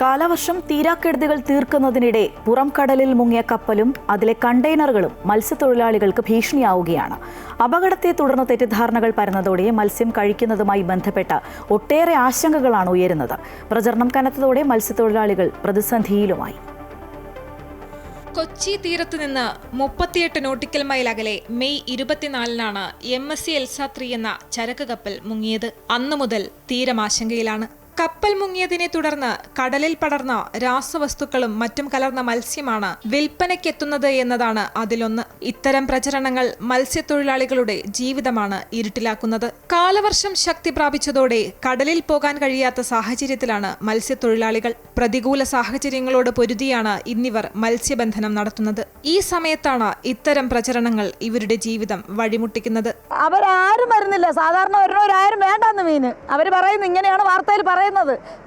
കാലവർഷം തീരാക്കെടുതികൾ തീർക്കുന്നതിനിടെ പുറം കടലിൽ മുങ്ങിയ കപ്പലും അതിലെ കണ്ടെയ്നറുകളും മത്സ്യത്തൊഴിലാളികൾക്ക് ഭീഷണിയാവുകയാണ്. അപകടത്തെ തുടർന്ന് തെറ്റിദ്ധാരണകൾ പരന്നതോടെ മത്സ്യം കഴിക്കുന്നതുമായി ബന്ധപ്പെട്ട ഒട്ടേറെ ആശങ്കകളാണ് ഉയരുന്നത്. പ്രചരണം കനത്തതോടെ മത്സ്യത്തൊഴിലാളികൾ പ്രതിസന്ധിയിലുമായി. കൊച്ചി തീരത്ത് നിന്ന് മുപ്പത്തിയെട്ട് നോട്ടിക്കൽ മൈൽ അകലെ May ഇരുപത്തിനാലിനാണ് M S C Elsa three എന്ന ചരക്ക് കപ്പൽ മുങ്ങിയത്. അന്നു മുതൽ തീരമാശങ്കയിലാണ് കപ്പൽ മുങ്ങിയതിനെ തുടർന്ന് കടലിൽ പടർന്ന രാസവസ്തുക്കളും മറ്റും കലർന്ന മത്സ്യമാണ് വിൽപ്പനയ്ക്കെത്തുന്നത് എന്നതാണ് അതിലൊന്ന്. ഇത്തരം പ്രചരണങ്ങൾ മത്സ്യത്തൊഴിലാളികളുടെ ജീവിതമാണ് ഇരുട്ടിലാക്കുന്നത്. കാലവർഷം ശക്തി പ്രാപിച്ചതോടെ കടലിൽ പോകാൻ കഴിയാത്ത സാഹചര്യത്തിലാണ് മത്സ്യത്തൊഴിലാളികൾ പ്രതികൂല സാഹചര്യങ്ങളോട് പൊരുതിയാണ് ഇന്നിവർ മത്സ്യബന്ധനം നടത്തുന്നത്. ഈ സമയത്താണ് ഇത്തരം പ്രചരണങ്ങൾ ഇവരുടെ ജീവിതം വഴിമുട്ടിക്കുന്നത്. അവരാരും വരുന്നില്ല. സാധാരണ വരുന്നവരാരും വേണ്ടെന്ന് മീന് അവർ പറയുന്നു ഇങ്ങനെയാണ് വാർത്തയിൽ പറയുന്നത്.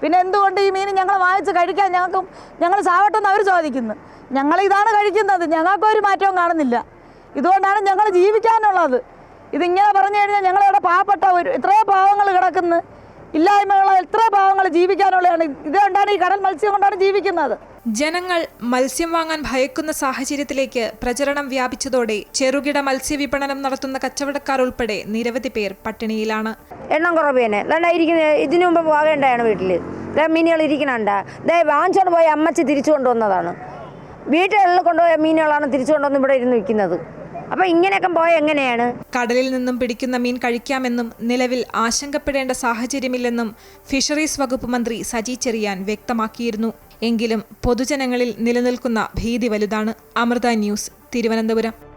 പിന്നെ എന്തുകൊണ്ട് ഈ മീൻ ഞങ്ങൾ വാങ്ങിച്ച് കഴിക്കാൻ ഞങ്ങൾക്കും ഞങ്ങൾ ചാവട്ടെന്ന് അവർ ചോദിക്കുന്നു. ഞങ്ങൾ ഇതാണ് കഴിക്കുന്നത്. ഞങ്ങൾക്കൊരു മാറ്റവും കാണുന്നില്ല. ഇതുകൊണ്ടാണ് ഞങ്ങൾ ജീവിക്കാനുള്ളത്. ഇതിങ്ങനെ പറഞ്ഞു കഴിഞ്ഞാൽ ഞങ്ങളിവിടെ പാവപ്പെട്ട ഒരു ഇത്രയും പാവങ്ങൾ കിടക്കുന്നു. ഇല്ലായ്മയുള്ള എത്ര പാവങ്ങൾ ജീവിക്കാനുള്ളതാണ്. ഇതുകൊണ്ടാണ് ഈ കടൽ മത്സ്യം കൊണ്ടാണ് ജീവിക്കുന്നത്. ജനങ്ങൾ മത്സ്യം വാങ്ങാൻ ഭയക്കുന്ന സാഹചര്യത്തിലേക്ക് പ്രചരണം വ്യാപിച്ചതോടെ ചെറുകിട മത്സ്യവിപണനം നടത്തുന്ന കച്ചവടക്കാർ ഉൾപ്പെടെ നിരവധി പേർ പട്ടിണിയിലാണ്. എണ്ണം ദണ്ടാ ഇരിക്കുന്ന? ഇതിനു മുമ്പ് പോകേണ്ടതാണ് വീട്ടിൽ മീനുകൾ ഇരിക്കണണ്ട ദേ വാങ്ങിച്ചോണ്ട് പോയി അമ്മച്ചി തിരിച്ചു കൊണ്ടുവന്നതാണ്. വീട്ടുകളിൽ കൊണ്ടുപോയ മീനുകളാണ് തിരിച്ചു കൊണ്ടുവന്ന് ഇവിടെ ഇരുന്ന് വിൽക്കുന്നത്. അപ്പം ഇങ്ങനെയൊക്കെ പോയ എങ്ങനെയാണ്? കടലിൽ നിന്നും പിടിക്കുന്ന മീൻ കഴിക്കാമെന്നും നിലവിൽ ആശങ്കപ്പെടേണ്ട സാഹചര്യമില്ലെന്നും ഫിഷറീസ് വകുപ്പ് മന്ത്രി സജി ചെറിയാൻ വ്യക്തമാക്കിയിരുന്നു. എങ്കിലും പൊതുജനങ്ങളിൽ നിലനിൽക്കുന്ന ഭീതി വലുതാണ്. അമൃത ന്യൂസ് തിരുവനന്തപുരം.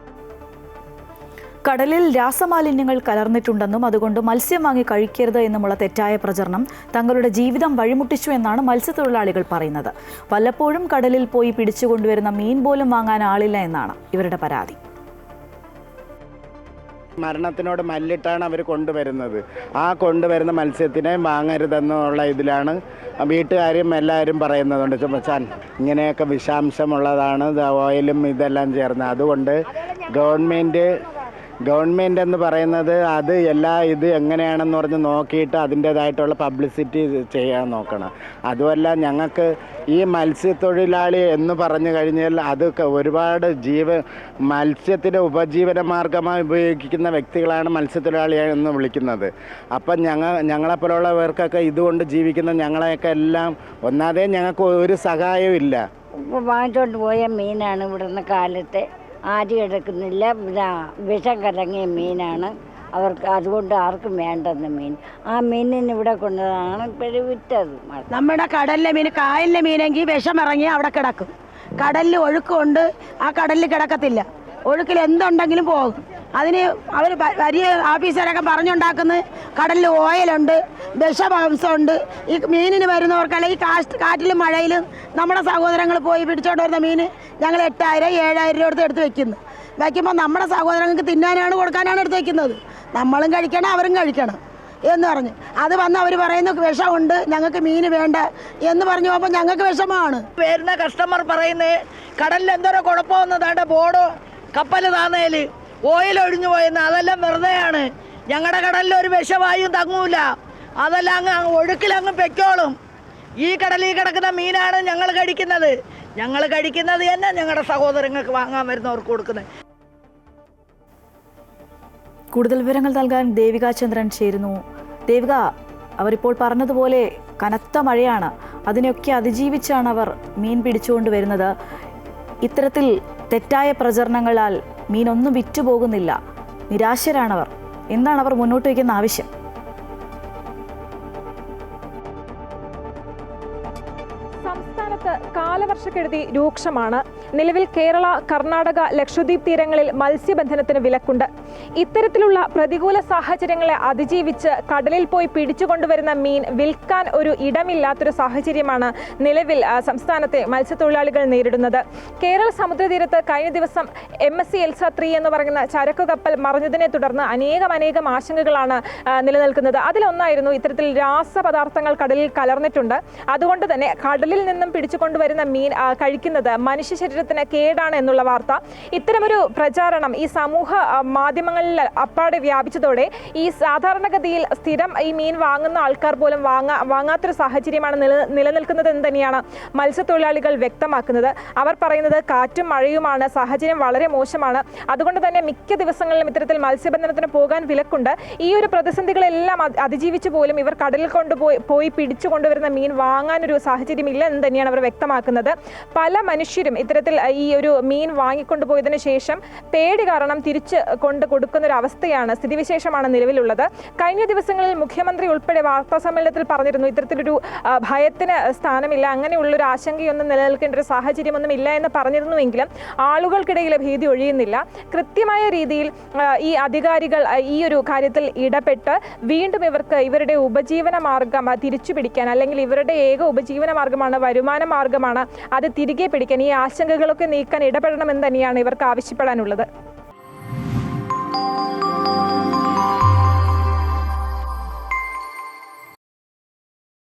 കടലിൽ രാസമാലിന്യങ്ങൾ കലർന്നിട്ടുണ്ടെന്നും അതുകൊണ്ട് മത്സ്യം വാങ്ങി കഴിക്കരുത് എന്നുമുള്ള തെറ്റായ പ്രചരണം തങ്ങളുടെ ജീവിതം വഴിമുട്ടിച്ചു എന്നാണ് മത്സ്യത്തൊഴിലാളികൾ പറയുന്നത്. വല്ലപ്പോഴും കടലിൽ പോയി പിടിച്ചുകൊണ്ടുവരുന്ന മീൻ പോലും വാങ്ങാൻ ആളില്ല എന്നാണ് ഇവരുടെ പരാതി. മരണത്തിനോട് മല്ലിട്ടാണ് അവർ കൊണ്ടുവരുന്നത്. ആ കൊണ്ടുവരുന്ന മത്സ്യത്തിനെ വാങ്ങരുതെന്നുള്ള ഇതിലാണ് വീട്ടുകാരും എല്ലാവരും പറയുന്നതുണ്ട്. ചുമച്ചാൻ ഇങ്ങനെയൊക്കെ വിഷാംശമുള്ളതാണ് ഓയിലും ഇതെല്ലാം ചേർന്ന് അതുകൊണ്ട് ഗവൺമെന്റ് ഗവൺമെന്റ് എന്ന് പറയുന്നത് അത് എല്ലാ ഇത് എങ്ങനെയാണെന്ന് പറഞ്ഞ് നോക്കിയിട്ട് അതിന്റേതായിട്ടുള്ള പബ്ലിസിറ്റി ചെയ്യാൻ നോക്കണം. അതുമല്ല ഞങ്ങൾക്ക് ഈ മത്സ്യത്തൊഴിലാളി എന്ന് പറഞ്ഞു കഴിഞ്ഞാൽ അത് ഒരുപാട് ജീവ മത്സ്യത്തിന്റെ ഉപജീവന മാർഗമായി ഉപയോഗിക്കുന്ന വ്യക്തികളാണ് മത്സ്യത്തൊഴിലാളി എന്ന് വിളിക്കുന്നത്. അപ്പം ഞങ്ങൾ ഞങ്ങളെപ്പോലുള്ളവർക്കൊക്കെ ഇതുകൊണ്ട് ജീവിക്കുന്ന ഞങ്ങളെയൊക്കെ എല്ലാം ഒന്നാതെ ഞങ്ങൾക്ക് ഒരു സഹായവും ഇല്ല. വാങ്ങിച്ചോണ്ട് പോയ മീനാണ് ഇവിടുന്ന് കാലത്തെ ആര് എടുക്കുന്നില്ല വിഷം കലങ്ങിയ മീനാണ്. അവർക്ക് അതുകൊണ്ട് ആർക്കും വേണ്ടെന്ന് മീൻ. ആ മീനിന് ഇവിടെ കൊണ്ടതാണ് ഇപ്പോഴും വിറ്റത്. നമ്മുടെ കടലിലെ മീൻ കായലിലെ മീനെങ്കിൽ വിഷമിറങ്ങി അവിടെ കിടക്കും. കടലിൽ ഒഴുക്കുണ്ട്. ആ കടലിൽ കിടക്കത്തില്ല. ഒഴുക്കിൽ എന്തുണ്ടെങ്കിലും പോകും. അതിന് അവർ വലിയ ഓഫീസറൊക്കെ പറഞ്ഞുണ്ടാക്കുന്ന കടലിൽ ഓയിലുണ്ട് വിഷമാംസമുണ്ട് ഈ മീനിന് വരുന്നവർക്കല്ല ഈ കാറ്റ് കാറ്റിലും മഴയിലും നമ്മുടെ സഹോദരങ്ങൾ പോയി പിടിച്ചോണ്ട് വരുന്ന മീൻ ഞങ്ങൾ എട്ടായിരം ഏഴായിരം രൂപ എടുത്ത് എടുത്ത് വെക്കുന്നു. വയ്ക്കുമ്പോൾ നമ്മുടെ സഹോദരങ്ങൾക്ക് തിന്നാനാണ് കൊടുക്കാനാണ് എടുത്ത് വെക്കുന്നത്. നമ്മളും കഴിക്കണം അവരും കഴിക്കണം എന്ന് പറഞ്ഞു. അത് വന്ന് അവർ പറയുന്നു വിഷമുണ്ട് ഞങ്ങൾക്ക് മീൻ വേണ്ട എന്ന് പറഞ്ഞു പോകുമ്പോൾ ഞങ്ങൾക്ക് വിഷമാണ്. വരുന്ന കസ്റ്റമർ പറയുന്നത് കടലിൽ എന്തോരോ കുഴപ്പമെന്നതാണ്ട് ബോർഡോ കപ്പൽ താന്നേൽ. ഓയിൽ ഒഴിഞ്ഞു പോയെന്ന് അതെല്ലാം വെറുതെയാണ്. ഞങ്ങളുടെ കടലിൽ ഒരു വിഷവായും തങ്ങൂല. അതെല്ലാം അങ്ങ് ഒഴുക്കിലങ്ങ് പെക്കോളും ഈ കടലിൽ കിടക്കുന്ന മീനാണ് ഞങ്ങൾ കഴിക്കുന്നത് ഞങ്ങൾ കഴിക്കുന്നത് തന്നെ ഞങ്ങളുടെ സഹോദരങ്ങൾക്ക് വാങ്ങാൻ വരുന്നവർക്ക് കൊടുക്കുന്നത് കൂടുതൽ വിവരങ്ങൾ നൽകാൻ ദേവിക ചന്ദ്രൻ ചേരുന്നു. ദേവിക അവരിപ്പോൾ പറഞ്ഞതുപോലെ കനത്ത മഴയാണ്. അതിനെയൊക്കെ അതിജീവിച്ചാണ് അവർ മീൻ പിടിച്ചുകൊണ്ട് വരുന്നത്. ഇത്തരത്തിൽ തെറ്റായ പ്രചരണങ്ങളാൽ മീനൊന്നും വിറ്റുപോകുന്നില്ല. നിരാശരാണവർ. എന്താണ് അവർ മുന്നോട്ട് വയ്ക്കുന്ന ആവശ്യം? കാലവർഷക്കെടുതി രൂക്ഷമാണ്. നിലവിൽ കേരള കർണാടക ലക്ഷദ്വീപ് തീരങ്ങളിൽ മത്സ്യബന്ധനത്തിന് വിലക്കുണ്ട്. ഇത്തരത്തിലുള്ള പ്രതികൂല സാഹചര്യങ്ങളെ അതിജീവിച്ച് കടലിൽ പോയി പിടിച്ചുകൊണ്ടുവരുന്ന മീൻ വിൽക്കാൻ ഒരു ഇടമില്ലാത്തൊരു സാഹചര്യമാണ് നിലവിൽ സംസ്ഥാനത്തെ മത്സ്യത്തൊഴിലാളികൾ നേരിടുന്നത്. കേരള സമുദ്രതീരത്ത് കഴിഞ്ഞ ദിവസം M S C Elsa three എന്ന് പറയുന്ന ചരക്കു കപ്പൽ മറിഞ്ഞതിനെ തുടർന്ന് അനേകം അനേകം ആശങ്കകളാണ് നിലനിൽക്കുന്നത്. അതിലൊന്നായിരുന്നു ഇത്തരത്തിൽ രാസപദാർത്ഥങ്ങൾ കടലിൽ കലർന്നിട്ടുണ്ട്. അതുകൊണ്ട് തന്നെ കടലിൽ നിന്നും പിടിച്ചുകൊണ്ടുവരുന്ന മീൻ കഴിക്കുന്നത്? മനുഷ്യ ശരീരത്തിന് കേടാണ് എന്നുള്ള വാർത്ത. ഇത്തരമൊരു പ്രചാരണം ഈ സമൂഹ മാധ്യമങ്ങളിൽ അപ്പാടെ വ്യാപിച്ചതോടെ ഈ സാധാരണഗതിയിൽ സ്ഥിരം ഈ മീൻ വാങ്ങുന്ന ആൾക്കാർ പോലും വാങ്ങാ വാങ്ങാത്തൊരു സാഹചര്യമാണ് നില നിലനിൽക്കുന്നത് എന്ന് തന്നെയാണ് മത്സ്യത്തൊഴിലാളികൾ വ്യക്തമാക്കുന്നത്. അവർ പറയുന്നത് കാറ്റും മഴയുമാണ് സാഹചര്യം വളരെ മോശമാണ്. അതുകൊണ്ട് തന്നെ മിക്ക ദിവസങ്ങളിലും ഇത്തരത്തിൽ മത്സ്യബന്ധനത്തിന് പോകാൻ വിലക്കുണ്ട്. ഈ ഒരു പ്രതിസന്ധികളെല്ലാം അതി- അതിജീവിച്ച് പോലും ഇവർ കടലിൽ കൊണ്ടുപോയി പോയി പിടിച്ചു കൊണ്ടുവരുന്ന മീൻ വാങ്ങാനൊരു സാഹചര്യം ഇല്ല എന്ന് തന്നെയാണ് അവർ വ്യക്തമാക്കുന്നത്. പല മനുഷ്യരും ഇത്തരത്തിൽ ഈ ഒരു മീൻ വാങ്ങിക്കൊണ്ടുപോയതിനു ശേഷം പേടി കാരണം തിരിച്ച് കൊണ്ട് കൊടുക്കുന്ന ഒരു അവസ്ഥയാണ് സ്ഥിതിവിശേഷമാണ് നിലവിലുള്ളത്. കഴിഞ്ഞ ദിവസങ്ങളിൽ മുഖ്യമന്ത്രി ഉൾപ്പെടെ വാർത്താ സമ്മേളനത്തിൽ പറഞ്ഞിരുന്നു ഇത്തരത്തിലൊരു ഭയത്തിന് സ്ഥാനമില്ല അങ്ങനെയുള്ളൊരു ആശങ്കയൊന്നും നിലനിൽക്കേണ്ട ഒരു സാഹചര്യമൊന്നും ഇല്ല എന്ന് പറഞ്ഞിരുന്നുവെങ്കിലും ആളുകൾക്കിടയിൽ ഭീതി ഒഴിയുന്നില്ല. കൃത്യമായ രീതിയിൽ ഈ അധികാരികൾ ഈ ഒരു കാര്യത്തിൽ ഇടപെട്ട് വീണ്ടും ഇവർക്ക് ഇവരുടെ ഉപജീവന മാർഗം തിരിച്ചുപിടിക്കാൻ തിരിച്ചു പിടിക്കാൻ അല്ലെങ്കിൽ ഇവരുടെ ഏക ഉപജീവന മാർഗമാണ് വരുമാന മാർഗമാണ് അത് തിരികെ പിടിക്കാൻ ഈ ആശങ്കകളൊക്കെ നീക്കാൻ ഇടപെടണമെന്ന് തന്നെയാണ് ഇവർക്ക് ആവശ്യപ്പെടാനുള്ളത്.